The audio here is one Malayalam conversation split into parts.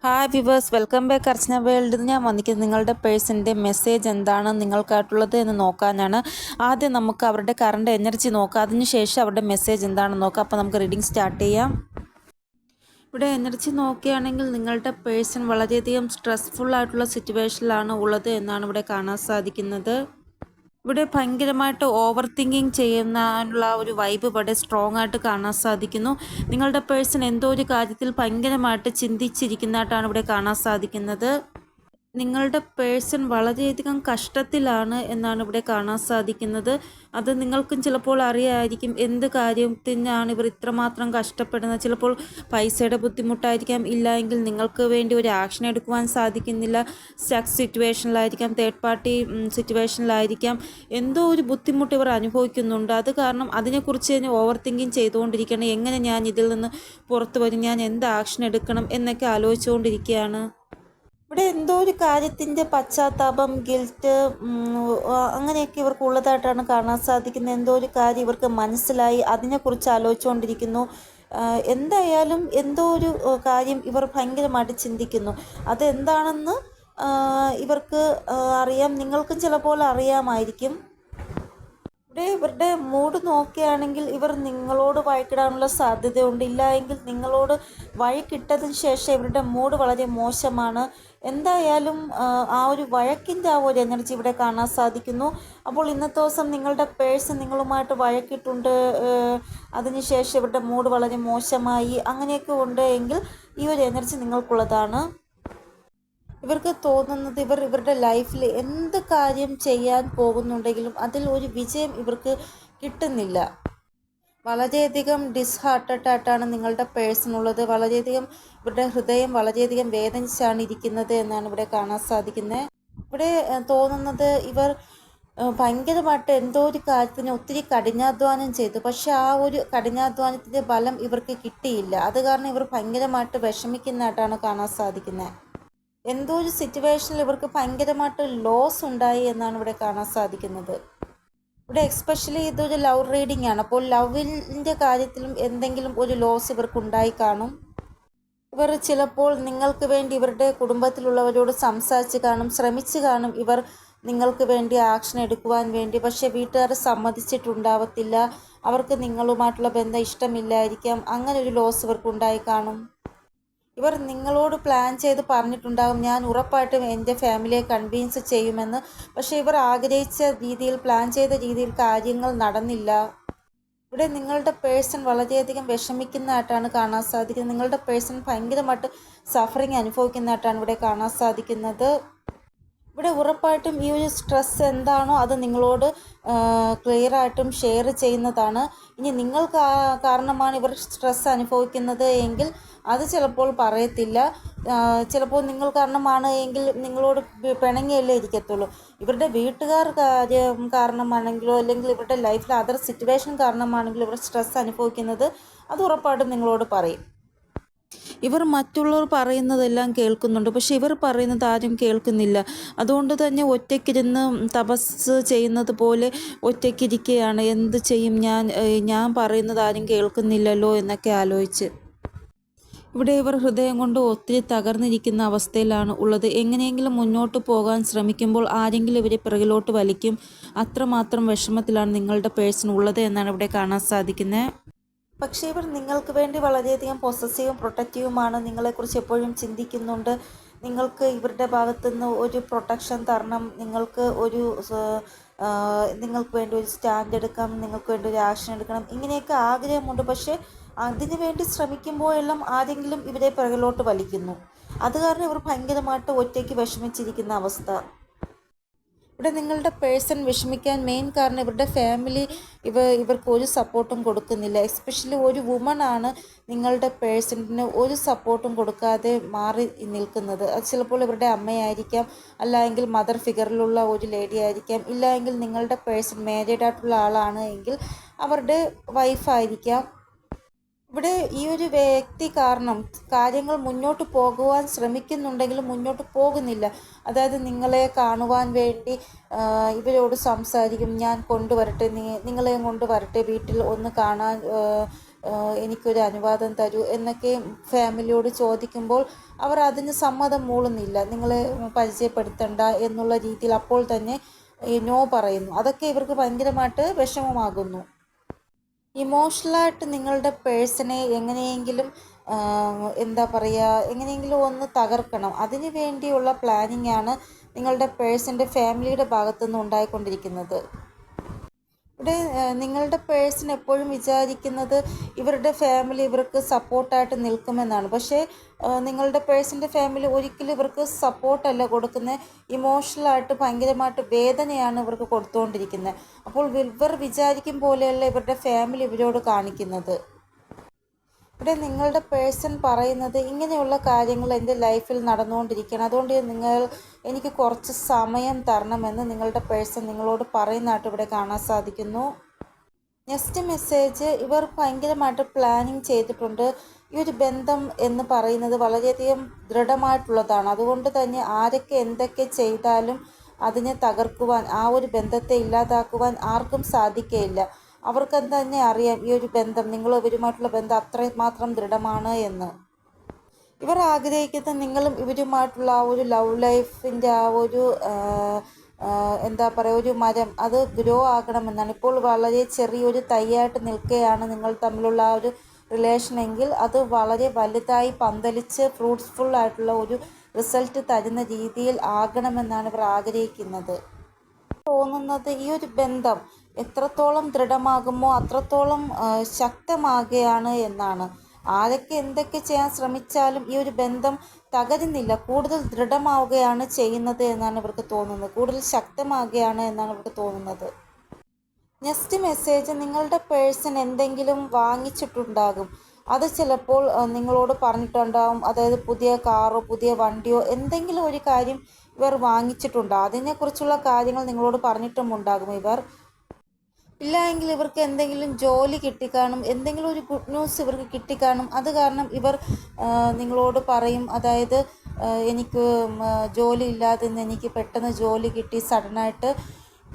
Hi viewers welcome back Archana വേൾഡിൽ ഞാൻ വന്നിരിക്കുന്നത് നിങ്ങളുടെ പേഴ്സന്റെ മെസ്സേജ് എന്താണ് നിങ്ങൾക്കായിട്ടുള്ളത് എന്ന് നോക്കാനാണ്. ആദ്യം നമുക്ക് അവരുടെ കറണ്ട് എനർജി നോക്കാം. അതിനുശേഷം അവരുടെ മെസ്സേജ് എന്താണെന്ന് നോക്കാം. അപ്പോൾ നമുക്ക് റീഡിംഗ് സ്റ്റാർട്ട് ചെയ്യാം. ഇവിടെ എനർജി നോക്കുകയാണെങ്കിൽ നിങ്ങളുടെ പേഴ്സൺ വളരെയധികം സ്ട്രെസ്ഫുൾ ആയിട്ടുള്ള സിറ്റുവേഷനിലാണ് ഉള്ളത് എന്നാണ് ഇവിടെ കാണാൻ സാധിക്കുന്നത്. ഇവിടെ ഭയങ്കരമായിട്ട് ഓവർ തിങ്കിങ് ചെയ്യുന്നതിനുള്ള ഒരു വൈബ് ഇവിടെ സ്ട്രോങ് ആയിട്ട് കാണാൻ സാധിക്കുന്നു. നിങ്ങളുടെ പേഴ്സൺ എന്തോ ഒരു കാര്യത്തിൽ ഭയങ്കരമായിട്ട് ചിന്തിച്ചിരിക്കുന്നതായിട്ടാണ് ഇവിടെ കാണാൻ സാധിക്കുന്നത്. നിങ്ങളുടെ പേഴ്സൺ വളരെയധികം കഷ്ടത്തിലാണ് എന്നാണ് ഇവിടെ കാണാൻ സാധിക്കുന്നത്. അത് നിങ്ങൾക്കും ചിലപ്പോൾ അറിയായിരിക്കും എന്ത് കാര്യത്തിനാണ് ഇവർ ഇത്രമാത്രം കഷ്ടപ്പെടുന്നത്. ചിലപ്പോൾ പൈസയുടെ ബുദ്ധിമുട്ടായിരിക്കാം ഇല്ല എങ്കിൽ നിങ്ങൾക്ക് വേണ്ടി ഒരു ആക്ഷൻ എടുക്കുവാൻ സാധിക്കുന്നില്ല. സ്റ്റക്ക് സിറ്റുവേഷനിലായിരിക്കാം തേർഡ് പാർട്ടി സിറ്റുവേഷനിലായിരിക്കാം എന്തോ ഒരു ബുദ്ധിമുട്ട് ഇവർ അനുഭവിക്കുന്നുണ്ട്. അത് കാരണം അതിനെക്കുറിച്ച് തന്നെ ഓവർ തിങ്കിങ് ചെയ്തുകൊണ്ടിരിക്കണം. എങ്ങനെ ഞാൻ ഇതിൽ നിന്ന് പുറത്തു വരും? ഞാൻ എന്ത് ആക്ഷൻ എടുക്കണം? എന്നൊക്കെ ആലോചിച്ചുകൊണ്ടിരിക്കുകയാണ്. ഇവിടെ എന്തോ ഒരു കാര്യത്തിന്റെ പശ്ചാത്താപം ഗിൽറ്റ് അങ്ങനെയൊക്കെ ഇവർക്ക് ഉള്ളതായിട്ടാണ് കാണാൻ സാധിക്കുന്നത്. എന്തോ ഒരു കാര്യം ഇവർക്ക് മനസ്സിലായി അതിനെക്കുറിച്ച് ആലോചിച്ചുകൊണ്ടിരിക്കുന്നു. എന്തായാലും എന്തോ ഒരു കാര്യം ഇവർ ഭയങ്കരമായിട്ട് ചിന്തിക്കുന്നു. അതെന്താണെന്ന് ഇവർക്ക് അറിയാം. നിങ്ങൾക്കും ചിലപ്പോൾ അറിയാമായിരിക്കും. ഇവിടെ ഇവരുടെ മൂഡ് നോക്കുകയാണെങ്കിൽ ഇവർ നിങ്ങളോട് വഴക്കിടാനുള്ള സാധ്യതയുണ്ട് ഇല്ല എങ്കിൽ നിങ്ങളോട് വഴക്കിട്ടതിന് ശേഷം ഇവരുടെ മൂഡ് വളരെ മോശമാണ്. എന്തായാലും ആ, ഒരു വഴക്കിന്റെ ആ ഒരു എനർജി ഇവിടെ കാണാൻ സാധിക്കുന്നു. അപ്പോൾ ഇന്നത്തെ ദിവസം നിങ്ങളുടെ പേഴ്സ് നിങ്ങളുമായിട്ട് വഴക്കിട്ടുണ്ട് അതിനുശേഷം ഇവരുടെ മൂഡ് വളരെ മോശമായി അങ്ങനെയൊക്കെ ഉണ്ട് എങ്കിൽ ഈ ഒരു എനർജി നിങ്ങൾക്കുള്ളതാണ്. ഇവർക്ക് തോന്നുന്നത് ഇവർ ഇവരുടെ ലൈഫിൽ എന്ത് കാര്യം ചെയ്യാൻ പോകുന്നുണ്ടെങ്കിലും അതിൽ ഒരു വിജയം ഇവർക്ക് കിട്ടുന്നില്ല. വളരെയധികം ഡിസ്ഹാർട്ടഡ് ആയിട്ടാണ് നിങ്ങളുടെ പേഴ്സൺ ഉള്ളത്. വളരെയധികം ഇവരുടെ ഹൃദയം വളരെയധികം വേദനിച്ചാണ് ഇരിക്കുന്നത് എന്നാണ് ഇവിടെ കാണാൻ സാധിക്കുന്നത് ഇവിടെ തോന്നുന്നത് ഇവർ ഭയങ്കരമായിട്ട് എന്തോ ഒരു കാര്യത്തിന് ഒത്തിരി കഠിനാധ്വാനം ചെയ്തു. പക്ഷെ ആ ഒരു കഠിനാധ്വാനത്തിന്റെ ഫലം ഇവർക്ക് കിട്ടിയില്ല. അത് കാരണം ഇവർ ഭയങ്കരമായിട്ട് വിഷമിക്കുന്നതായിട്ടാണ് കാണാൻ സാധിക്കുന്നത് എന്തോ ഒരു സിറ്റുവേഷനിൽ ഇവർക്ക് ഭയങ്കരമായിട്ട് ലോസ് ഉണ്ടായി എന്നാണ് ഇവിടെ കാണാൻ സാധിക്കുന്നത്. ഇവിടെ എക്സ്പെഷ്യലി ഇതൊരു ലവ് റീഡിംഗ് ആണ്. അപ്പോൾ ലവിന്റെ കാര്യത്തിലും എന്തെങ്കിലും ഒരു ലോസ് ഇവർക്ക് ഉണ്ടായി കാണും. ഇവർ ചിലപ്പോൾ നിങ്ങൾക്ക് വേണ്ടി ഇവരുടെ കുടുംബത്തിലുള്ളവരോട് സംസാരിച്ച് കാണും ശ്രമിച്ച് കാണും. ഇവർ നിങ്ങൾക്ക് വേണ്ടി ആക്ഷൻ എടുക്കുവാൻ വേണ്ടി. പക്ഷേ വീട്ടുകാർ സമ്മതിച്ചിട്ടുണ്ടാവത്തില്ല. അവർക്ക് നിങ്ങളുമായിട്ടുള്ള ബന്ധം ഇഷ്ടമില്ലായിരിക്കാം. അങ്ങനെ ഒരു ലോസ് ഇവർക്ക് ഉണ്ടായി കാണും. ഇവർ നിങ്ങളോട് പ്ലാൻ ചെയ്ത് പറഞ്ഞിട്ടുണ്ടാകും. ഞാൻ ഉറപ്പായിട്ടും എന്റെ ഫാമിലിയെ കൺവീൻസ് ചെയ്യുമെന്ന്. പക്ഷേ ഇവർ ആഗ്രഹിച്ച രീതിയിൽ പ്ലാൻ ചെയ്ത രീതിയിൽ കാര്യങ്ങൾ നടന്നില്ല. ഇവിടെ നിങ്ങളുടെ പേഴ്സൺ വളരെയധികം വിഷമിക്കുന്നതായിട്ടാണ് കാണാൻ സാധിക്കുന്നത്. നിങ്ങളുടെ പേഴ്സൺ ഭയങ്കരമായിട്ട് സഫറിങ് അനുഭവിക്കുന്നതായിട്ടാണ് ഇവിടെ കാണാൻ സാധിക്കുന്നത്. ഇവിടെ ഉറപ്പായിട്ടും ഈ ഒരു സ്ട്രെസ് എന്താണോ അത് നിങ്ങളോട് ക്ലിയർ ആയിട്ടും ഷെയർ ചെയ്യുന്നതാണ്. ഇനി നിങ്ങൾ കാരണമാണ് ഇവർ സ്ട്രെസ് അനുഭവിക്കുന്നത് എങ്കിൽ അത് ചിലപ്പോൾ പറയത്തില്ല. ചിലപ്പോൾ നിങ്ങൾ കാരണമാണ് എങ്കിൽ നിങ്ങളോട് പിണങ്ങിയല്ലേ ഇരിക്കത്തുള്ളൂ. ഇവരുടെ വീട്ടുകാർ കാര്യം കാരണമാണെങ്കിലോ അല്ലെങ്കിൽ ഇവരുടെ ലൈഫിൽ അതർ സിറ്റുവേഷൻ കാരണമാണെങ്കിലോ ഇവർ സ്ട്രെസ് അനുഭവിക്കുന്നത് അത് ഉറപ്പായിട്ടും നിങ്ങളോട് പറയും. ഇവർ മറ്റുള്ളവർ പറയുന്നതെല്ലാം കേൾക്കുന്നുണ്ട്. പക്ഷെ ഇവർ പറയുന്നത് ആരും കേൾക്കുന്നില്ല. അതുകൊണ്ട് തന്നെ ഒറ്റയ്ക്കിരുന്ന് തപസ് ചെയ്യുന്നത് പോലെ ഒറ്റയ്ക്കിരിക്കുകയാണ്. എന്ത് ചെയ്യും ഞാൻ ഞാൻ പറയുന്നത് ആരും കേൾക്കുന്നില്ലല്ലോ എന്നൊക്കെ ആലോചിച്ച്. ഇവിടെ ഇവർ ഹൃദയം കൊണ്ട് ഒത്തിരി തകർന്നിരിക്കുന്ന അവസ്ഥയിലാണ് ഉള്ളത്. എങ്ങനെയെങ്കിലും മുന്നോട്ട് പോകാൻ ശ്രമിക്കുമ്പോൾ ആരെങ്കിലും ഇവരെ പിറകിലോട്ട് വലിക്കും. അത്രമാത്രം വിഷമത്തിലാണ് നിങ്ങളുടെ പേഴ്സൺ ഉള്ളത് എന്നാണ് ഇവിടെ കാണാൻ സാധിക്കുന്നത്. പക്ഷേ ഇവർ നിങ്ങൾക്ക് വേണ്ടി വളരെയധികം പൊസസീവും പ്രൊട്ടക്റ്റീവുമാണ് നിങ്ങളെക്കുറിച്ച് എപ്പോഴും ചിന്തിക്കുന്നുണ്ട്. നിങ്ങൾക്ക് ഇവരുടെ ഭാഗത്തു നിന്ന് ഒരു പ്രൊട്ടക്ഷൻ തരണം നിങ്ങൾക്ക് ഒരു നിങ്ങൾക്ക് വേണ്ടി ഒരു സ്റ്റാൻഡ് എടുക്കാം നിങ്ങൾക്ക് വേണ്ടി ഒരു ആക്ഷൻ എടുക്കണം ഇങ്ങനെയൊക്കെ ആഗ്രഹമുണ്ട്. പക്ഷേ അതിനു വേണ്ടി ശ്രമിക്കുമ്പോഴെല്ലാം ആരെങ്കിലും ഇവരെ പിറകിലോട്ട് വലിക്കുന്നു. അത് കാരണം ഇവർ ഭയങ്കരമായിട്ട് ഒറ്റയ്ക്ക് വിഷമിച്ചിരിക്കുന്ന അവസ്ഥ. ഇവിടെ നിങ്ങളുടെ പേഴ്സൺ വിഷമിക്കാൻ മെയിൻ കാരണം ഇവരുടെ ഫാമിലി ഇവ ഇവർക്ക് ഒരു സപ്പോർട്ടും കൊടുക്കുന്നില്ല. എസ്പെഷ്യലി ഒരു വുമൺ ആണ് നിങ്ങളുടെ പേഴ്സണിന് ഒരു സപ്പോർട്ടും കൊടുക്കാതെ മാറി നിൽക്കുന്നത്. അത് ചിലപ്പോൾ ഇവരുടെ അമ്മയായിരിക്കാം അല്ലെങ്കിൽ മദർ ഫിഗറിലുള്ള ഒരു ലേഡി ആയിരിക്കാം ഇല്ല നിങ്ങളുടെ പേഴ്സൺ മാരീഡ് ആയിട്ടുള്ള ആളാണ് എങ്കിൽ അവരുടെ വൈഫായിരിക്കാം ഇവിടെ ഈ ഒരു വ്യക്തി കാരണം കാര്യങ്ങൾ മുന്നോട്ട് പോകുവാൻ ശ്രമിക്കുന്നുണ്ടെങ്കിലും മുന്നോട്ട് പോകുന്നില്ല. അതായത് നിങ്ങളെ കാണുവാൻ വേണ്ടി ഇവരോട് സംസാരിക്കും ഞാൻ കൊണ്ടുവരട്ടെ നിങ്ങളെയും കൊണ്ടുവരട്ടെ വീട്ടിൽ ഒന്ന് കാണാൻ എനിക്കൊരു അനുവാദം തരൂ എന്നൊക്കെ ഫാമിലിയോട് ചോദിക്കുമ്പോൾ അവർ അതിന് സമ്മതം മൂളുന്നില്ല. നിങ്ങളെ പരിചയപ്പെടുത്തണ്ട എന്നുള്ള രീതിയിൽ അപ്പോൾ തന്നെ നോ പറയുന്നു. അതൊക്കെ ഇവർക്ക് ഭയങ്കരമായിട്ട് വിഷമമാകുന്നു. ഇമോഷണലായിട്ട് നിങ്ങളുടെ പേഴ്സണെ എങ്ങനെയെങ്കിലും എന്താ പറയുക എങ്ങനെയെങ്കിലും ഒന്ന് തകർക്കണം. അതിന് വേണ്ടിയുള്ള പ്ലാനിങ്ങാണ് നിങ്ങളുടെ പേഴ്സന്റെ ഫാമിലിയുടെ ഭാഗത്തുനിന്ന് ഉണ്ടായിക്കൊണ്ടിരിക്കുന്നത്. ഇവിടെ നിങ്ങളുടെ പേഴ്സൺ എപ്പോഴും വിചാരിക്കുന്നത് ഇവരുടെ ഫാമിലി ഇവർക്ക് സപ്പോർട്ടായിട്ട് നിൽക്കുമെന്നാണ്. പക്ഷേ നിങ്ങളുടെ പേഴ്സന്റെ ഫാമിലി ഒരിക്കലും ഇവർക്ക് സപ്പോർട്ടല്ല കൊടുക്കുന്നത്. ഇമോഷണലായിട്ട് ഭയങ്കരമായിട്ട് വേദനയാണ് ഇവർക്ക് കൊടുത്തുകൊണ്ടിരിക്കുന്നത് അപ്പോൾ ഇവർ വിചാരിക്കും പോലെയല്ല ഇവരുടെ ഫാമിലി ഇവരോട് കാണിക്കുന്നത്. ഇവിടെ നിങ്ങളുടെ പേഴ്സൺ പറയുന്നത് ഇങ്ങനെയുള്ള കാര്യങ്ങൾ എന്റെ ലൈഫിൽ നടന്നുകൊണ്ടിരിക്കുകയാണ്. അതുകൊണ്ട് നിങ്ങൾ എനിക്ക് കുറച്ച് സമയം തരണമെന്ന് നിങ്ങളുടെ പേഴ്സൺ നിങ്ങളോട് പറയുന്നതായിട്ട് ഇവിടെ കാണാൻ സാധിക്കുന്നു. നെക്സ്റ്റ് മെസ്സേജ് ഇവർ ഭയങ്കരമായിട്ട് പ്ലാനിങ് ചെയ്തിട്ടുണ്ട്. ഈ ഒരു ബന്ധം എന്ന് പറയുന്നത് വളരെയധികം ദൃഢമായിട്ടുള്ളതാണ്. അതുകൊണ്ട് തന്നെ ആരൊക്കെ എന്തൊക്കെ ചെയ്താലും അതിനെ തകർക്കുവാൻ ആ ഒരു ബന്ധത്തെ ഇല്ലാതാക്കുവാൻ ആർക്കും സാധിക്കുകയില്ല. അവർക്ക് തന്നെ അറിയാം ഈ ഒരു ബന്ധം നിങ്ങൾ ഇവരുമായിട്ടുള്ള ബന്ധം അത്രമാത്രം ദൃഢമാണ് എന്ന്. ഇവർ ആഗ്രഹിക്കുന്ന നിങ്ങളും ഇവരുമായിട്ടുള്ള ആ ഒരു ലവ് ലൈഫിന്റെ ആ ഒരു എന്താ പറയുക ഒരു മരം അത് ഗ്രോ ആകണമെന്നാണ്. ഇപ്പോൾ വളരെ ചെറിയൊരു തൈയായിട്ട് നിൽക്കുകയാണ് നിങ്ങൾ തമ്മിലുള്ള ആ ഒരു റിലേഷൻ എങ്കിൽ അത് വളരെ വലുതായി പന്തലിച്ച് ഫ്രൂട്ട്സ്ഫുൾ ആയിട്ടുള്ള ഒരു റിസൾട്ട് തരുന്ന രീതിയിൽ ആകണമെന്നാണ് ഇവർ ആഗ്രഹിക്കുന്നത്. തോന്നുന്നത് ഈ ഒരു ബന്ധം എത്രത്തോളം ദൃഢമാകുമോ അത്രത്തോളം ശക്തമാകുകയാണ് എന്നാണ്. ആരൊക്കെ എന്തൊക്കെ ചെയ്യാൻ ശ്രമിച്ചാലും ഈ ഒരു ബന്ധം തകരുന്നില്ല. കൂടുതൽ ദൃഢമാവുകയാണ് ചെയ്യുന്നത് എന്നാണ് ഇവർക്ക് തോന്നുന്നത്. കൂടുതൽ ശക്തമാകുകയാണ് എന്നാണ് ഇവർക്ക് തോന്നുന്നത്. നെക്സ്റ്റ് മെസ്സേജ് നിങ്ങളുടെ പേഴ്സൺ എന്തെങ്കിലും വാങ്ങിച്ചിട്ടുണ്ടാകും. അത് ചിലപ്പോൾ നിങ്ങളോട് പറഞ്ഞിട്ടുണ്ടാകും അതായത് പുതിയ കാറോ പുതിയ വണ്ടിയോ എന്തെങ്കിലും ഒരു കാര്യം ഇവർ വാങ്ങിച്ചിട്ടുണ്ടാകും അതിനെക്കുറിച്ചുള്ള കാര്യങ്ങൾ നിങ്ങളോട് പറഞ്ഞിട്ടുമുണ്ടാകും ഇവർ ഇല്ല എങ്കിൽ ഇവർക്ക് എന്തെങ്കിലും ജോലി കിട്ടിക്കാണും എന്തെങ്കിലും ഒരു ഗുഡ് ന്യൂസ് ഇവർക്ക് കിട്ടിക്കാണും. അത് കാരണം ഇവർ നിങ്ങളോട് പറയും അതായത് എനിക്ക് ജോലി ഇല്ലാതെ നിന്ന് എനിക്ക് പെട്ടെന്ന് ജോലി കിട്ടി സഡനായിട്ട്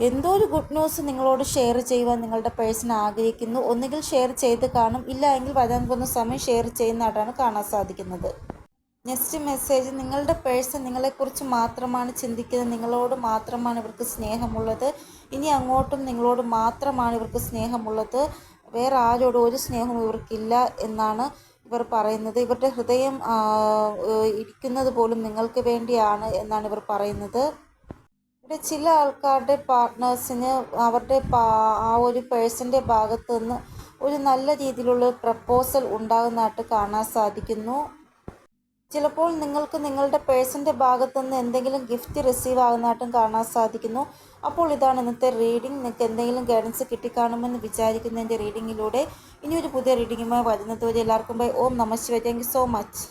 എന്തോ ഒരു ഗുഡ് ന്യൂസ് നിങ്ങളോട് ഷെയർ ചെയ്യുവാൻ നിങ്ങളുടെ പേഴ്സൺ ആഗ്രഹിക്കുന്നു. ഒന്നുകിൽ ഷെയർ ചെയ്ത് കാണും ഇല്ല എങ്കിൽ വരാൻ പോകുന്ന സമയം ഷെയർ ചെയ്യുന്നതായിട്ടാണ് കാണാൻ സാധിക്കുന്നത്. നെക്സ്റ്റ് മെസ്സേജ് നിങ്ങളുടെ പേഴ്സൺ നിങ്ങളെക്കുറിച്ച് മാത്രമാണ് ചിന്തിക്കുന്നത്. നിങ്ങളോട് മാത്രമാണ് ഇവർക്ക് സ്നേഹമുള്ളത്. ഇനി അങ്ങോട്ടും നിങ്ങളോട് മാത്രമാണ് ഇവർക്ക് സ്നേഹമുള്ളത്. വേറെ ആരോടും ഒരു സ്നേഹവും ഇവർക്കില്ല എന്നാണ് ഇവർ പറയുന്നത്. ഇവരുടെ ഹൃദയം ഇരിക്കുന്നത് പോലും നിങ്ങൾക്ക് വേണ്ടിയാണ് എന്നാണ് ഇവർ പറയുന്നത്. ഇവിടെ ചില ആൾക്കാരുടെ പാർട്ട്നേഴ്സിന് അവരുടെ ആ ഒരു പേഴ്സന്റെ ഭാഗത്തു നിന്ന് ഒരു നല്ല രീതിയിലുള്ള പ്രപ്പോസൽ ഉണ്ടാകുന്നതായിട്ട് കാണാൻ സാധിക്കുന്നു. ചിലപ്പോൾ നിങ്ങൾക്ക് നിങ്ങളുടെ പേഴ്സന്റെ ഭാഗത്തു നിന്ന് എന്തെങ്കിലും ഗിഫ്റ്റ് റിസീവ് ആകുന്നതായിട്ടും കാണാൻ സാധിക്കുന്നു. അപ്പോൾ ഇതാണ് ഇന്നത്തെ റീഡിംഗ് നിങ്ങൾക്ക് എന്തെങ്കിലും ഗൈഡൻസ് കിട്ടിക്കാണുമെന്ന് വിചാരിക്കുന്നതിന്റെ റീഡിങ്ങിലൂടെ ഇനി ഒരു പുതിയ റീഡിങ്ങുമായി വരുന്നതുവരെ എല്ലാവർക്കും ബൈ ഓം നമ ശിവ താങ്ക് സോ മച്ച്